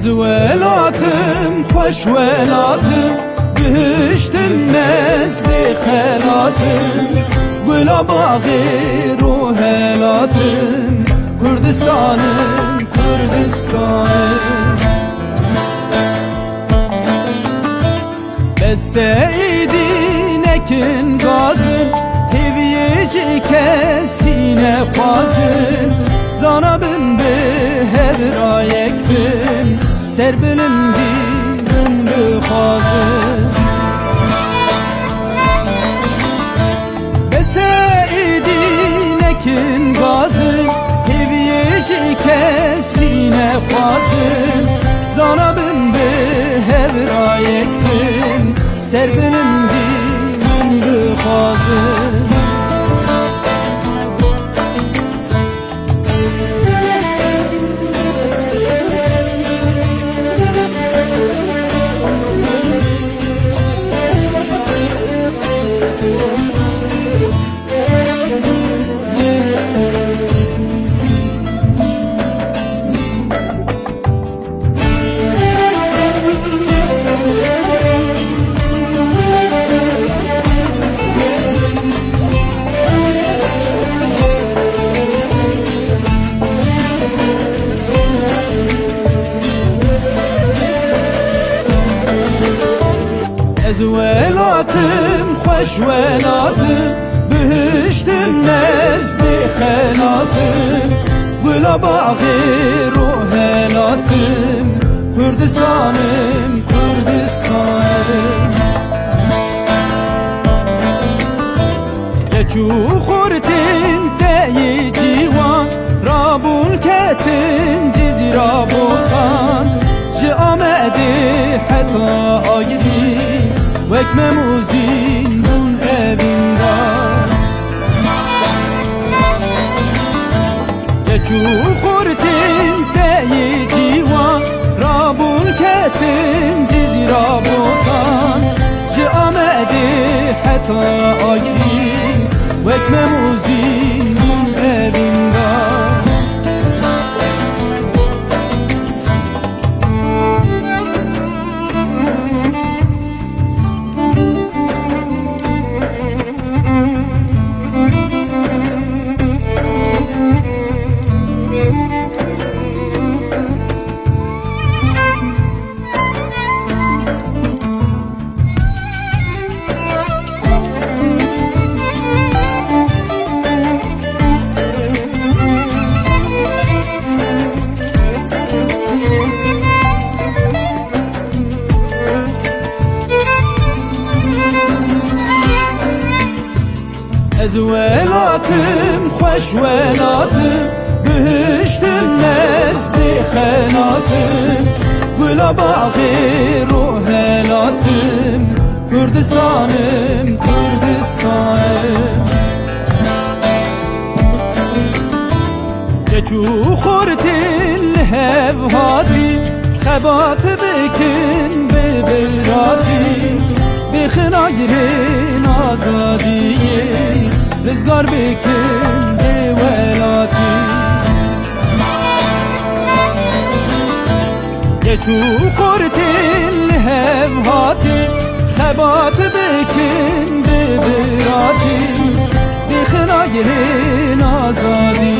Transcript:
Ez velatım, hoş velatım Bihiştim mez bi xelatım Güla bağı ruhelatım Kürdistan'ım, Kürdistan'ım Beseydin ekin gazım Heviyeci kesine fazım. Zana bin bir hevra yektim Serbilim gidin bir fazım Beseydin ekin gazım Heviyeci kesine fazım Zana bin bir hevra yektim Ez velatım, hoş velatım Bühüştüm nez bi xelatım Güla bağı ruhelatım Kürdistan'ım, Kürdistan'ım Geçu khurtin deyi civan Rabul ketin cizira botan Ji amedi heta ayri Vek memuzin bun evinda Geçu khurtin deyi civan Rabul ketin cizira botan. Ji amedi heta ayri Vek Ez velatım, hoş velatım Bühüştüm nez bi xelatım Güla bağı ruhelatım Kürdistan'ım, Kürdistan'ım. Geçu khurtil hevhati Xebat bikin bi beyrati Bi xinayrin azadiyi Rizgar bikin bi Geçu khurtil hevhati Xebat bikin bi beyrati Bi xinayrin azadiyi